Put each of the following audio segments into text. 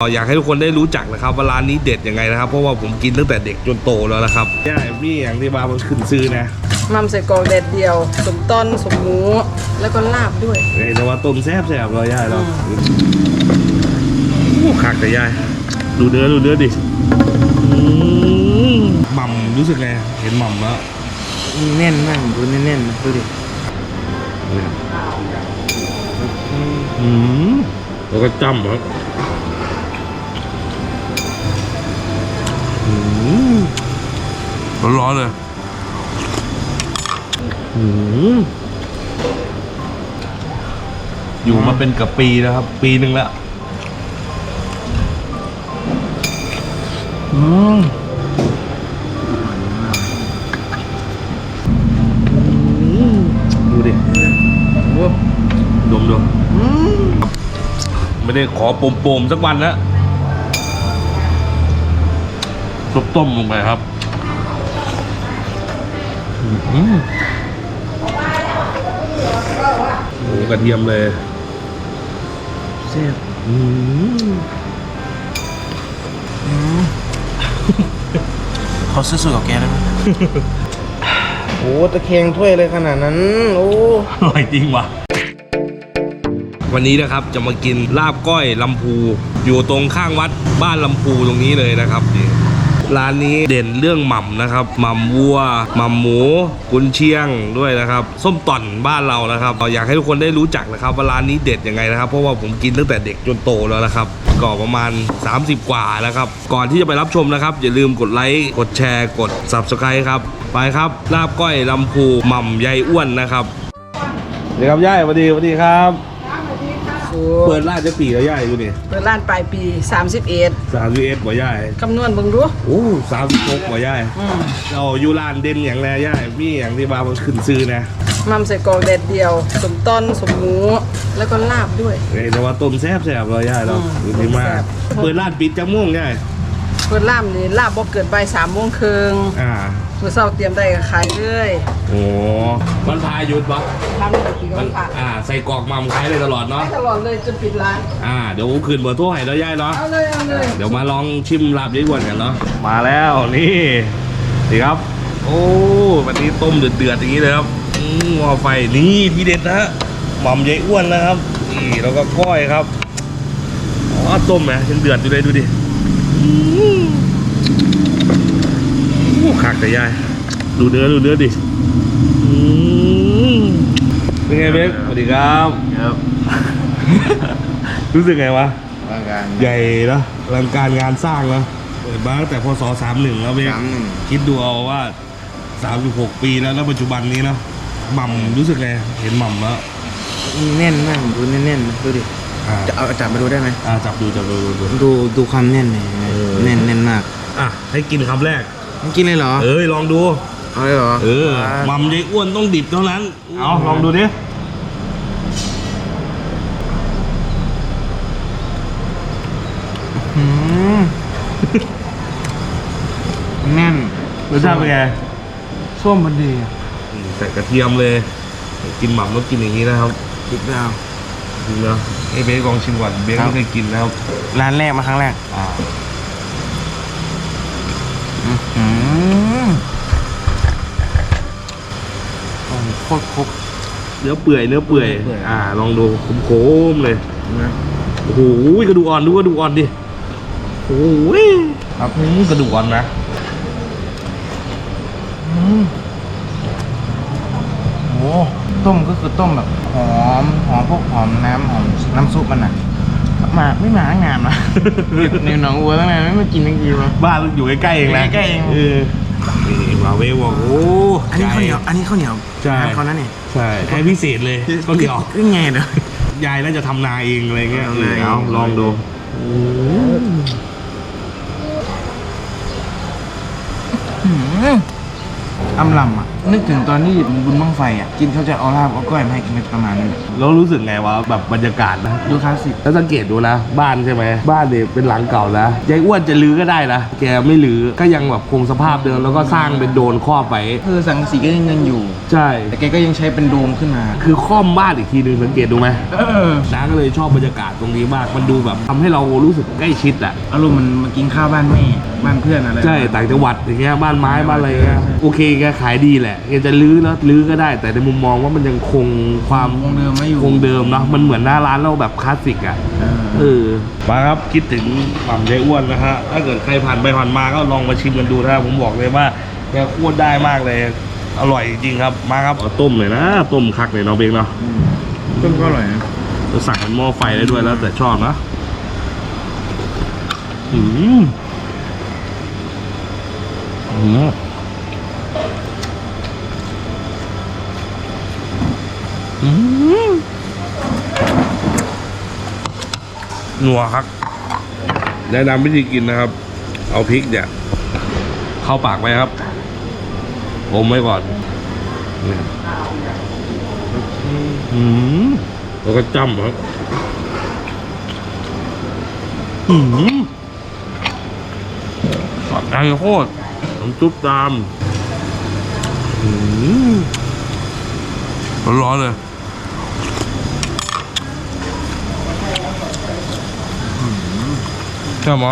อยากให้ทุกคนได้รู้จักนะครับว่าร้านนี้เด็ดยังไงนะครับ เพราะว่าผมกินตั้งแต่เด็กจนโตแล้วนะครับใช่มีอย่างที่มามันขึ้นซื้อนะมัมใส่กรอกแดดเดียว สมต้นสมหมูแล้วก็ลาบด้วยเอ้ยแต่ว่าต้มแซ่บแซ่บเราย่ายเราโอ้คักแต่ย่ายดูเนื้อดูเนื้อดิอืมหม่ำรู้สึกไงเห็นหม่ำแล้วแน่นมากดูแน่นๆนะดูดิอืมแล้วก็จ้ำครับ ร้อนๆเลยอืมอยู่มาเป็นเกับปีแล้วครับ ปีหนึ่งแล้วอืมดูดิโอ้ดมดูไม่ได้ขอโปมๆสักวันนะซุปต้มลงไปครับอื้อ หือหมูกระเทียมเลยแซ่บอื้อหือเขาซื้อสูตรกับแกได้ไหมโอ้ตะแคงถ้วยเลยขนาดนั้น โอ้อร่อยจริงว่ะวันนี้นะครับจะมากินลาบก้อยลำพู อยู่ตรงข้างวัดบ้านลำพูตรงนี้เลยนะครับนี่ ร้านนี้เด่นเรื่องหม่ำนะครับหม่ำวัวหม่ำหมูกุนเชียงด้วยนะครับ ส้มต่อนบ้านเรานะครับอยากให้ทุกคนได้รู้จักนะครับว่าร้านนี้เด็ดยังไงนะครับ เพราะว่าผมกินตั้งแต่เด็กจนโตแล้วนะครับก็ประมาณ 30 กว่าแล้วครับ ก่อนที่จะไปรับชมนะครับ อย่าลืมกดไลค์กดแชร์กด subscribe ครับไปครับลาบก้อยลำพูหม่ำยายอ้วนนะครับสวัสดีครับย่ายสวัสดีสวัสดีครับ เปิดร้านจะปีแล้วย่ายดูนี่เปิดร้านปลายปี 31 สามสิบเอ็ดกว่าย่าย คำนวณเบิ่งดูโอ้สามสิบหกกว่าย่ายอืมเราอยู่ร้านเด่นอย่างไรย่ายมีอย่างที่มามันขึ้นซื้อนะมัมใส่กรอกแดดเดียว สมต้นสมหมู แล้วก็ลาบด้วย เอ้ยแต่ว่าต้มแซ่บแซ่บเราย่ายเราอืมดูดีมากแซ่บ เปิดร้านปิดจังม่วงย่าย เปิดลาบนี่ลาบบ่เกินบ่าย3โมงครึ่งอ่า มื้อเช้าเตรียมได้ก็ขายเลยโอ้มันพาหยุดปะร้านนี้ก็กี่ก็มันผ่านอ่า ใส่กรอกมัมขายเลยตลอดเนาะ ตลอดเลยจนปิดร้าน อ่า เดี๋ยวผมคืนเบอร์โทรให้แล้วย่ายเนาะ เอาเลยเอาเลย เดี๋ยวมาลองชิมลาบยายอ้วนกันเนาะ มาแล้วนี่ดีครับ โอ้วันนี้ต้มเดือดๆอย่างนี้เลยครับอืมหม้อไฟนี่ที่เด็ดนะฮะหม่อมยายอ้วนนะครับนี่แล้วก็ก้อยครับอ๋อต้มไหมยังเดือดอยู่เลยดูดิอืม โอ้ขักแต่ยาย ดูเนื้อดูเนื้อดิอืมเป็นไงเบ๊กสวัสดีครับครับ รู้สึกไงวะร่างกายใหญ่นะอลังการงานสร้างนะเปิดมาตั้งแต่พศสามหนึ่งแล้วเบสามหนึ่งคิดดูเอาว่าสามสิบหกปีแล้วแล้วปัจจุบันนี้เนาะหม่ำรู้สึกไงเห็นหม่ำแล้วแน่นมากดูแน่นๆนะดูดิอ่าจะเอาจับมาดูได้ไหมอ่าจับดูจับดูดูดูดูดูความแน่นเลยเออแน่นแน่นมาก อะให้กินคำแรก มันกินเลยเหรอ เอ้ยลองดู เอาเลยเหรอเออหม่ำยายอ้วนต้องดิบเท่านั้น เอาลองดูดิ อืมแน่นรสชาติเป็นไงส้มมันดีอะใส่กระเทียมเลย กินหม่ำต้องกินอย่างนี้นะครับอีกแล้วจริงเนาะไอ้เบสลองชิมก่อนเบสครับไม่เคยกินนะครับร้านแรกมาครั้งแรก อ่าอื้อหือ โอ้โหโคตรครบเนื้อเปื่อยเนื้อเปื่อยเนื้อเปื่อย อ่า ลองดูโค้มๆเลยนะโอ้โหกระดูกอ่อนดูกระดูกอ่อนดิโอ้โหครับอืมกระดูกอ่อนนะอืมโอ้ต้มก็คือต้มแบบหอมหอมพวกหอมน้ำหอมน้ำซุปมันอะ มาไม่มาตั้งนานนะในหนองวัวตั้งนานไม่มากินตั้งทีวะ บ้านอยู่ใกล้ๆเองนะใกล้ๆเองเออนี่มาเวบอกโอ้อันนี้ข้าวเหนียวอันนี้ข้าวเหนียวใช่น้ำเขานั่นนี่ใช่แค่พิเศษเลยก็เดี๋ยวขึ้นไงเด้อยายน่าจะทำนาเองอะไรเงี้ยทำนาเองเอาลองดูหืมอำลำอะ นึกถึงตอนที่บุญบังไฟอะกินเขาวจะเอาลาบเอาก้อยมาให้กินเป็นประมาณนั้นแล้วรู้สึกไงวะแบบบรรยากาศนะดูคลาสสิกแล้วสังเกตดูนะ บ้านใช่ไหมบ้านเนี่ยเป็นหลังเก่านะยายอ้วนจะลื้อก็ได้นะแกไม่ลื้อก็ยังแบบคงสภาพเดิมแล้วก็สร้างเป็นโดนครอบไปคือสังกะสีก็ยังยังอยู่ ใช่ แต่แกก็ยังใช้เป็นโดมขึ้นมา คือคล่อมบ้านอีกทีหนึ่งสังเกตดูไหมเออน้าก็เลยชอบบรรยากาศตรงนี้มากมันดูแบบทำให้เรารู้สึกใกล้ชิดอะอารมณ์มันมากินข้าวบ้านแม่ บ้านเพื่อนอะไร ใช่ต่างจังหวัดอย่างเงี้ยบ้านไม้บ้านอะไรเงี้ยโอเคแกขายดีแหละแกจะลื้อแล้วลื้อก็ได้ แต่ในมุมมองว่ามันยังคงความคงเดิมไม่อยู่ คงเดิมเนาะมันเหมือนหน้าร้านเราแบบคลาสสิกอะเออ เออมาครับคิดถึงหม่ำยายอ้วนนะฮะถ้าเกิดใครผ่านไปผ่านมาก็ลองมาชิมกันดูนะครับผมบอกเลยว่าแกโคตรได้มากเลยอร่อยจริงๆครับมาครับเอาต้มเลยนะต้มคักเลยเนาะเบงเนาะต้มก็อร่อยนะจะสั่งเป็นหม้อไฟได้ด้วยแล้วแต่ชอบนะอืมอืมอืม นัวครับ แนะนำวิธีกินนะครับ เอาพริกเนี่ย เข้าปากไปครับ อมไว้ก่อนนี่ยอืมแล้วก็จ้ำครับอืมสอดใจโคตร น้ำซุปตามอืมร้อนๆเลยใช่ไหม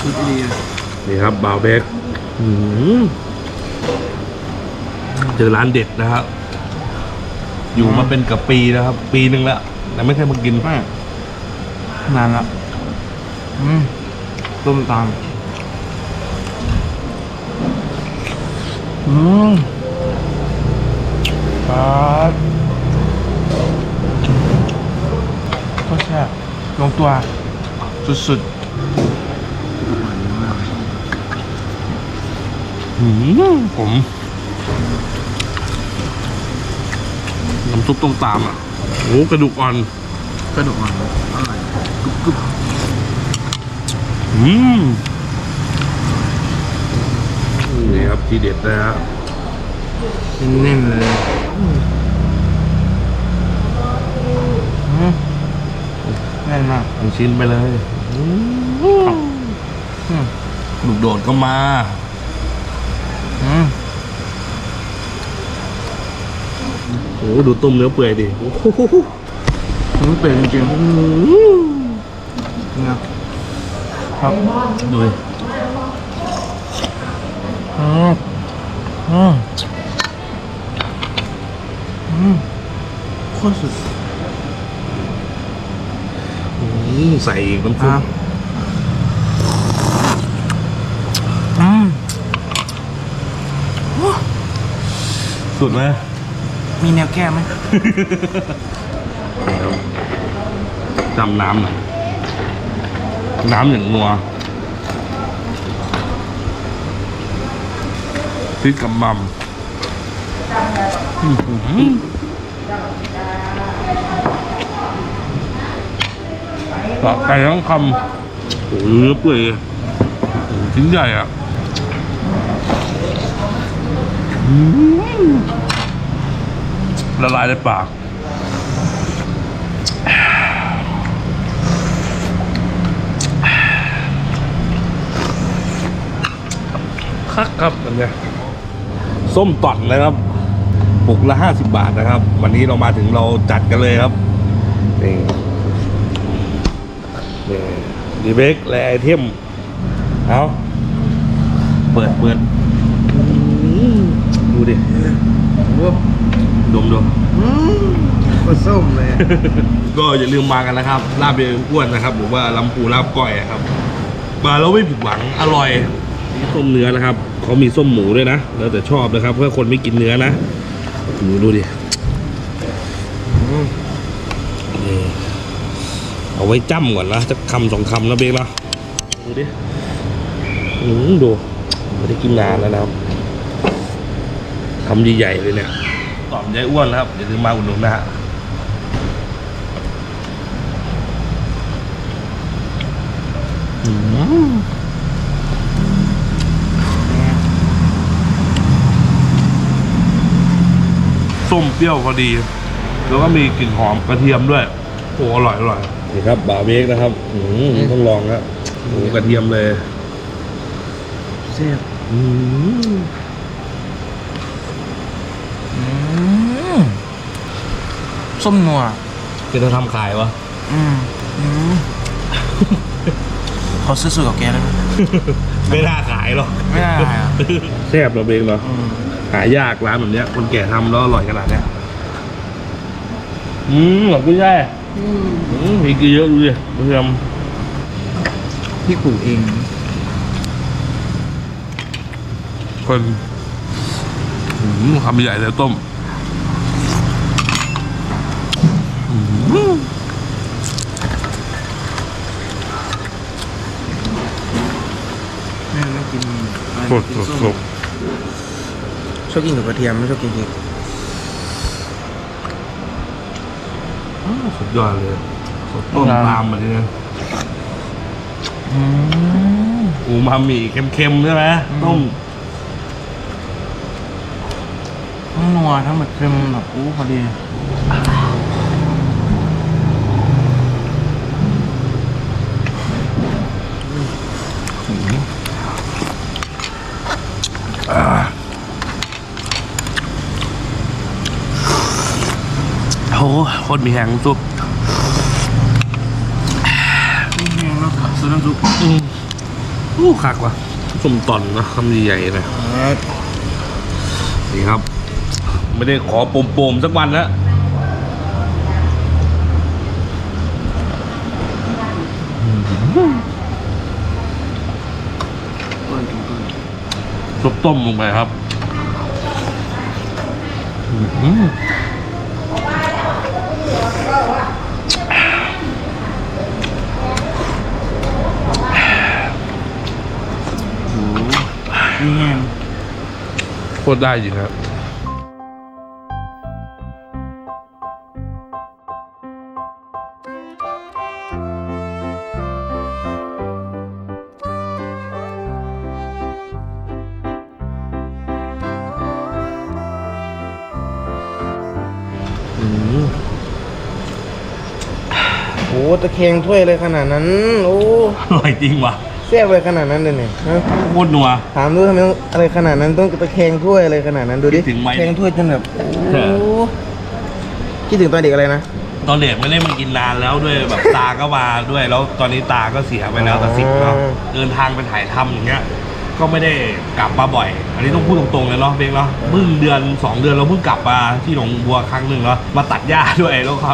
ชุดดีเลยนี่ครับบาวเบกอืมเจอร้านเด็ดนะครับอยู่มาเป็นกับปีนะครับ ปีหนึ่งแล้วแต่ไม่เคยมากินไม่นานละอืมต้มตาม อืมครับก็แซ่บลงตัว สุดอืมผมน้ำซุปต้องตามอะโอ้กระดูกอ่อนๆกระดูกอ่อนอร่อยกรุบกรุบอืมนี่ ครับที่เด็ดนะฮะแน่นๆเลยอืมแน่นมากทั้งชิ้นไปเลยอืมลูกโดดก็มาอืมโอ้ดูต้มเนื้อเปื่อยดิโอ้โหมันเปลี่ยนจริงๆนะครับดูดิ อืมอืมอืมโคตรสุดอืมใส่อีกน้ำคซุรัปบอืมสุดไหมมีแนวแก้ไหม จำน้ำหน่อยน้ำอย่างนัว พริกกับมัมอื้อหือปากไก่ทั้งคำโอ้โหเนื้อเปื่อยชิ้นใหญ่อะละลายในปากคักครับอันเนี้ย ส้มต่อนนะครับปุกละห้าสิบบาทนะครับ วันนี้เรามาถึงเราจัดกันเลยครับนี่นี่ดีเบกและไอเทมเอาเปิดเปิดอื้อดูดิโอ้ดมดมอืมโคตรส้มเลย ก็อย่าลืมมากันนะครับลาบเบียร์อ้วนนะครับหรือว่าลำปูลาบก้อยอะครับมาแล้วไม่ผิดหวังอร่อยนี่ ส้มเนื้อนะครับเขามีส้มหมูด้วยนะ แล้วแต่ชอบนะครับเพื่อคนไม่กินเนื้อนะหมูดูดิอืมนี่เอาไว้จ้ำก่อนนะจะคำสองคำนะเบงนะดูดิอืมดูไม่ได้กินนานแล้วนะครับคำใหญ่ๆเลยเนี่ยตอบยายอ้วนนะครับอย่าลืมมาอุดหนุนนะฮะอืม ส้มเปรี้ยวพอดี แล้วก็มีกลิ่นหอมกระเทียมด้วยโอ้อร่อยอร่อยนี่ครับบาเบกนะครับอืมต้องลองครับหมูกระเทียมเลยเสียบอืมอืมส้มนัวคือจะทำขายวะอืมอืมเขาซื้อสูตรกับแกได้ไหมไม่น่าขายหรอกไม่ได้อะแซ่บเราเบงเนาะอืม หายากร้านแบบเนี้ย คนแก่ทำแล้วอร่อยขนาดเนี้ยอืมหลับกุ้ยแช่อืมอืมพริกเยอะดูดิกระเทียมพี่ปลูกเอง คนอืมคำใหญ่เลยต้มอืมแม่ไม่กินอะไรสดกินสด ส้มสด ชอบกินกับกระเทียมไม่ชอบกินพริกอ้าวสุดยอดเลยสดต้มตามมาทีนี้อืมอูมามิเค็มๆใช่ไหมอืมต้มทั้งนัวทั้งแบบเค็มแบบอู้พอดีโอ้โค ตรมีแหงซุปนี่แห้งแล้วซื้อน้ำซุปอืมอู้คักว่ะส้มตอนนะคำใหญ่ๆเลยนี่ครับ ไม่ได้ขอโปมๆสักวันแล้วซุปต้มลงไปครับอื้อหือ นี่แห้ง โค ตรได้จริงครับอืมโอ้ตะแคงถ้วยเลยขนาดนั้น โอ้อร่อยจริงว่ะแซ่บเลยขนาดนั้นเลยเนี่ยฮะโคตรนัว ถามดูทำไมต้องอะไรขนาดนั้นต้องตะแคงถ้วยอะไรขนาดนั้นดูดิคิดถึงไหม แคงถ้วยจนแบบเอโอ้อคิดถึงตอนเด็กอะไรนะ ตอนเด็กไม่ได้มากินนานแล้วด้วยแบบตาก็มาด้วยแล้วตอนนี้ตาก็เสียไปแล้วแต่สิบเนาะอ๋อเดินทางไปถ่ายทำอย่างเงี้ย ก็ไม่ได้กลับมาบ่อย อันนี้ต้องพูดตรงๆเลยเนาะเบงเนาะเพิ่งเดือนสองเดือนเราเพิ่งกลับมาที่หนองบัวครั้งหนึ่งเนาะมาตัดหญ้าด้วยแล้วก็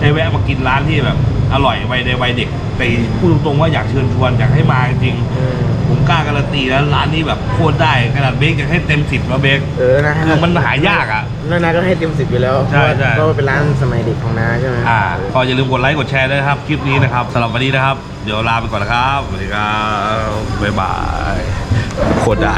ได้แวะมากินร้านที่แบบ อร่อยวัยในวัยเด็กแต่พูดตรงๆว่าอยากเชิญชวนอยากให้มาจริงๆผมกล้าการันตีแล้วร้านนี้แบบโคตรได้ขนาดเบกอยากให้เต็มสิบแล้วเบกเออนะคือมันหายากอะนานาก็ให้เต็มสิบอยู่แล้วใช่ใช่เพราะว่าเป็นร้านสมัยเด็กของนาใช่ไหมอ่าก็อย่าลืมกดไลค์กดแชร์ด้วยนะครับคลิปนี้นะครับสำหรับวันนี้นะครับ เดี๋ยวลาไปก่อนนะครับสวัสดีครับบ๊ายบายโคตรได้